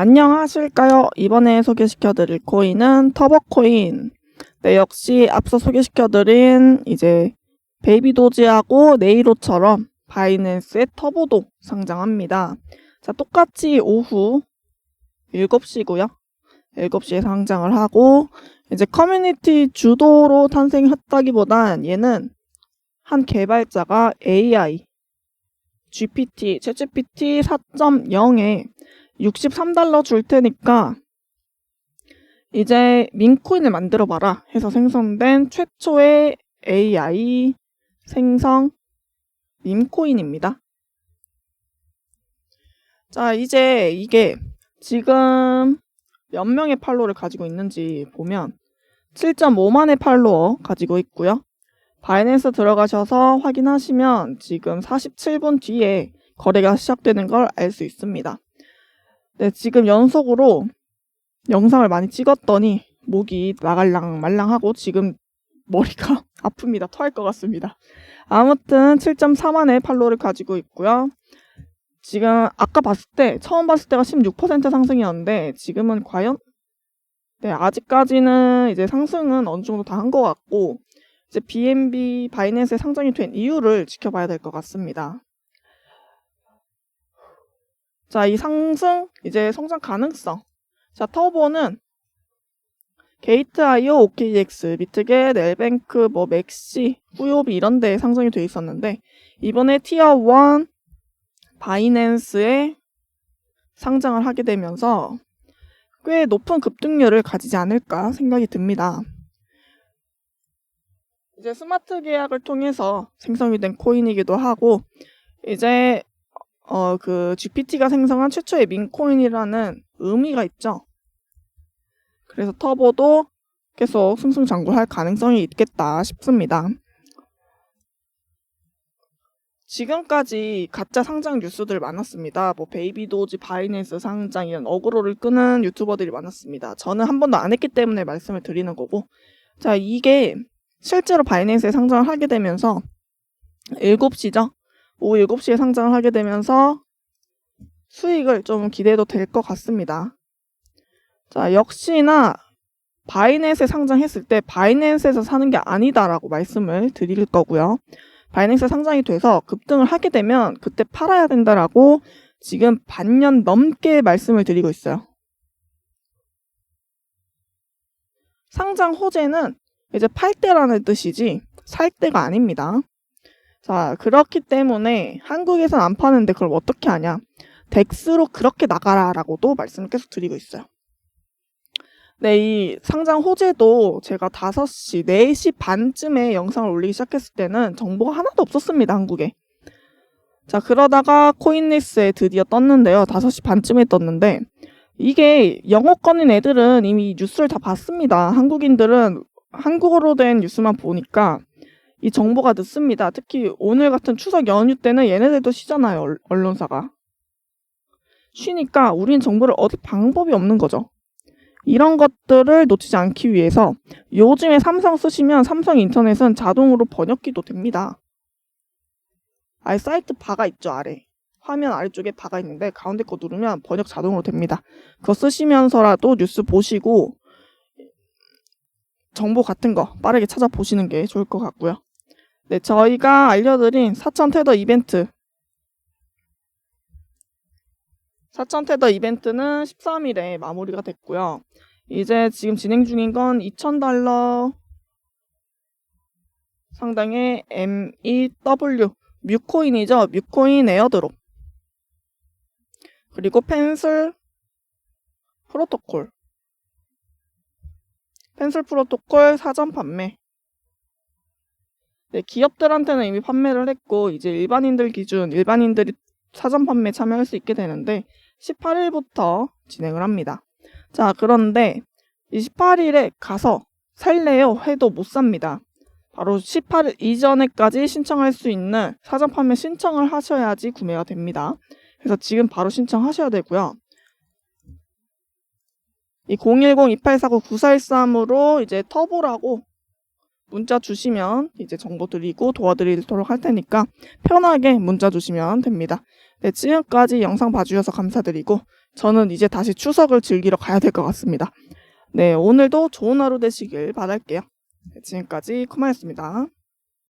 안녕하실까요? 이번에 소개시켜드릴 코인은 터보코인. 네, 역시 앞서 소개시켜드린 이제 베이비도지하고 네이로처럼 바이낸스의 터보도 상장합니다. 자, 똑같이 오후 7시고요. 7시에 상장을 하고 이제 커뮤니티 주도로 탄생했다기보단 얘는 한 개발자가 AI GPT, 챗GPT 4.0에 63달러 줄 테니까 이제 민코인을 만들어 봐라 해서 생성된 최초의 AI 생성 밈코인입니다. 자, 이제 이게 지금 몇 명의 팔로워를 가지고 있는지 보면 7.5만의 팔로워 가지고 있고요. 바이낸스 들어가셔서 확인하시면 지금 47분 뒤에 거래가 시작되는 걸 알 수 있습니다. 네, 지금 연속으로 영상을 많이 찍었더니 목이 나갈랑 말랑하고 지금 머리가 아픕니다. 토할 것 같습니다. 아무튼 7.4만의 팔로를 가지고 있고요. 지금 아까 봤을 때 처음 봤을 때가 16% 상승이었는데 지금은 과연 네, 아직까지는 이제 상승은 어느 정도 다 한 것 같고 이제 BNB 바이낸스에 상장이 된 이유를 지켜봐야 될 것 같습니다. 자, 이 상승, 이제 성장 가능성. 자, 터보는 게이트 아이오, OKX, 비트겟, 넬뱅크, 뭐 맥시, 후요비 이런 데 상승이 돼 있었는데 이번에 티어 1 바이낸스에 상장을 하게 되면서 꽤 높은 급등률을 가지지 않을까 생각이 듭니다. 이제 스마트 계약을 통해서 생성이 된 코인이기도 하고 이제 어 그 GPT가 생성한 최초의 민코인이라는 의미가 있죠. 그래서 터보도 계속 승승장구할 가능성이 있겠다 싶습니다. 지금까지 가짜 상장 뉴스들 많았습니다. 뭐 베이비도지, 바이낸스 상장 이런 어그로를 끄는 유튜버들이 많았습니다. 저는 한 번도 안 했기 때문에 말씀을 드리는 거고 자 이게 실제로 바이낸스에 상장을 하게 되면서 7시죠. 오후 7시에 상장을 하게 되면서 수익을 좀 기대해도 될 것 같습니다. 자, 역시나 바이낸스에 상장했을 때 바이낸스에서 사는 게 아니다라고 말씀을 드릴 거고요. 바이낸스 상장이 돼서 급등을 하게 되면 그때 팔아야 된다라고 지금 반년 넘게 말씀을 드리고 있어요. 상장 호재는 이제 팔 때라는 뜻이지 살 때가 아닙니다. 자, 그렇기 때문에 한국에선 안 파는데 그걸 어떻게 하냐? 덱스로 그렇게 나가라라고도 말씀을 계속 드리고 있어요. 네, 이 상장 호재도 제가 5시, 4시 반쯤에 영상을 올리기 시작했을 때는 정보가 하나도 없었습니다, 한국에. 자, 그러다가 코인리스에 드디어 떴는데요. 5시 반쯤에 떴는데, 이게 영어권인 애들은 이미 뉴스를 다 봤습니다. 한국인들은 한국어로 된 뉴스만 보니까 이 정보가 늦습니다. 특히 오늘 같은 추석 연휴 때는 얘네들도 쉬잖아요, 언론사가. 쉬니까 우린 정보를 얻을 방법이 없는 거죠. 이런 것들을 놓치지 않기 위해서 요즘에 삼성 쓰시면 삼성 인터넷은 자동으로 번역기도 됩니다. 아예 사이트 바가 있죠, 아래. 화면 아래쪽에 바가 있는데 가운데 거 누르면 번역 자동으로 됩니다. 그거 쓰시면서라도 뉴스 보시고 정보 같은 거 빠르게 찾아보시는 게 좋을 것 같고요. 네, 저희가 알려드린 사천 테더 이벤트 사천 테더 이벤트는 13일에 마무리가 됐고요. 이제 지금 진행 중인 건 2,000달러 상당의 MEW 뮤코인이죠. 뮤코인 에어드롭 그리고 펜슬 프로토콜 펜슬 프로토콜 사전 판매 네, 기업들한테는 이미 판매를 했고 이제 일반인들 기준 일반인들이 사전 판매 참여할 수 있게 되는데 18일부터 진행을 합니다. 자, 그런데 이 18일에 가서 살래요 해도 못 삽니다. 바로 18일 이전에까지 신청할 수 있는 사전 판매 신청을 하셔야지 구매가 됩니다. 그래서 지금 바로 신청하셔야 되고요. 이 010-2849-9413으로 이제 터보라고 문자 주시면 이제 정보 드리고 도와드리도록 할 테니까 편하게 문자 주시면 됩니다. 네, 지금까지 영상 봐주셔서 감사드리고 저는 이제 다시 추석을 즐기러 가야 될 것 같습니다. 네, 오늘도 좋은 하루 되시길 바랄게요. 네, 지금까지 코마였습니다.